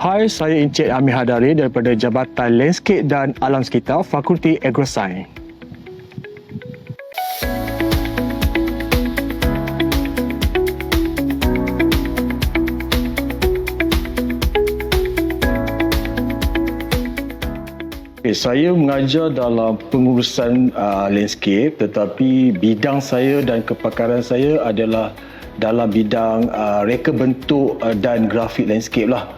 Hai, saya Encik Amir Hadari daripada Jabatan Landscape dan Alam Sekitar Fakulti Agrosains. Okay, saya mengajar dalam pengurusan uh, landscape tetapi bidang saya dan kepakaran saya adalah dalam bidang uh, reka bentuk uh, dan grafik landscape lah.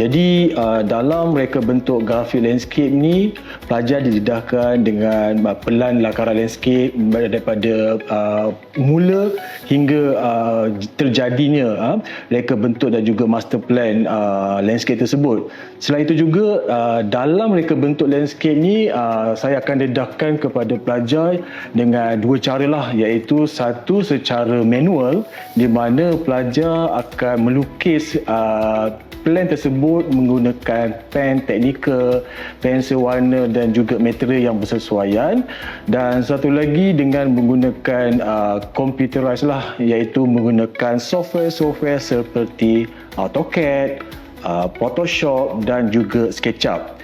Jadi uh, dalam reka bentuk grafik landscape ni pelajar didedahkan dengan uh, pelan lakaran landscape daripada uh, mula hingga uh, terjadinya uh, reka bentuk dan juga master plan uh, landscape tersebut. Selain itu juga uh, dalam reka bentuk landscape ni uh, saya akan dedahkan kepada pelajar dengan dua cara lah iaitu satu secara manual di mana pelajar akan melukis uh, plan tersebut menggunakan pen teknikal, pensel warna dan juga material yang bersesuaian dan satu lagi dengan menggunakan uh, computerized lah iaitu menggunakan software-software seperti AutoCAD, uh, Photoshop dan juga SketchUp.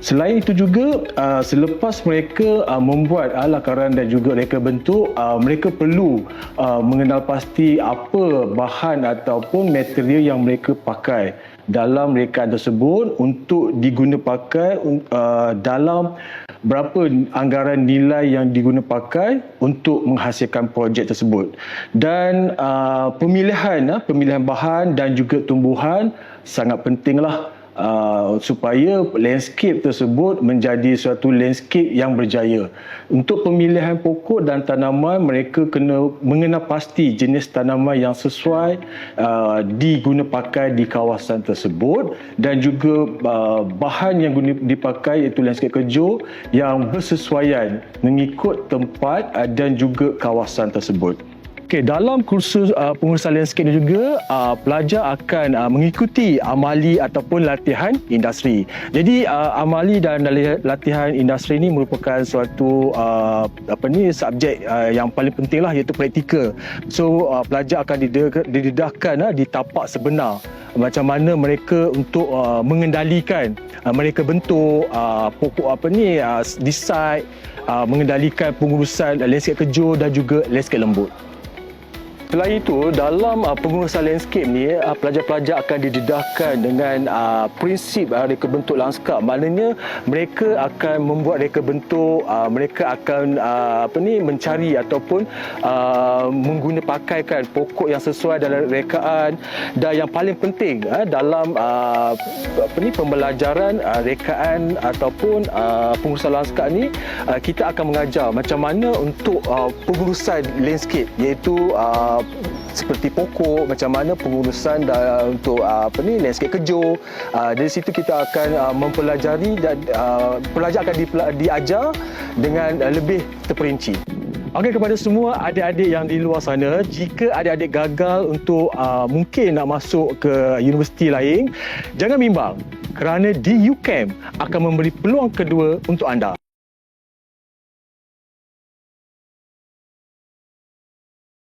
Selain itu juga uh, selepas mereka uh, membuat uh, lakaran dan juga reka bentuk uh, mereka perlu uh, mengenal pasti apa bahan ataupun material yang mereka pakai dalam rekaan tersebut untuk diguna pakai uh, dalam berapa anggaran nilai yang diguna pakai untuk menghasilkan projek tersebut. Dan uh, pemilihan uh, pemilihan bahan dan juga tumbuhan sangat pentinglah uh, supaya landscape tersebut menjadi suatu landscape yang berjaya. Untuk pemilihan pokok dan tanaman mereka kena mengenal pasti jenis tanaman yang sesuai uh, diguna pakai di kawasan tersebut dan juga uh, bahan yang guna dipakai iaitu landscape kejo yang bersesuaian mengikut tempat uh, dan juga kawasan tersebut. Okey, dalam kursus uh, pengurusan landscape ini juga uh, pelajar akan uh, mengikuti amali ataupun latihan industri. Jadi uh, amali dan latihan industri ini merupakan suatu uh, apa ni subjek uh, yang paling penting lah iaitu praktikal. So uh, pelajar akan didedahkan uh, di tapak sebenar macam mana mereka untuk uh, mengendalikan uh, mereka bentuk uh, pokok apa ni uh, decide uh, mengendalikan pengurusan uh, landscape kejo dan juga landscape lembut. Selain itu, dalam uh, pengurusan landscape ni, uh, pelajar-pelajar akan didedahkan dengan uh, prinsip uh, reka bentuk lanskap. Maknanya, mereka akan membuat reka bentuk, uh, mereka akan uh, apa ni mencari ataupun uh, mengguna pakaikan pokok yang sesuai dalam rekaan dan yang paling penting uh, dalam uh, apa ni pembelajaran uh, rekaan ataupun uh, pengurusan lanskap ni, uh, kita akan mengajar macam mana untuk uh, pengurusan landscape iaitu uh, seperti pokok macam mana pengurusan dan untuk uh, apa ni landscape kejo uh, dari situ kita akan uh, mempelajari dan uh, pelajar akan diajar dengan uh, lebih terperinci Okey kepada semua adik-adik yang di luar sana, jika adik-adik gagal untuk uh, mungkin nak masuk ke universiti lain, jangan bimbang kerana di UCAM akan memberi peluang kedua untuk anda.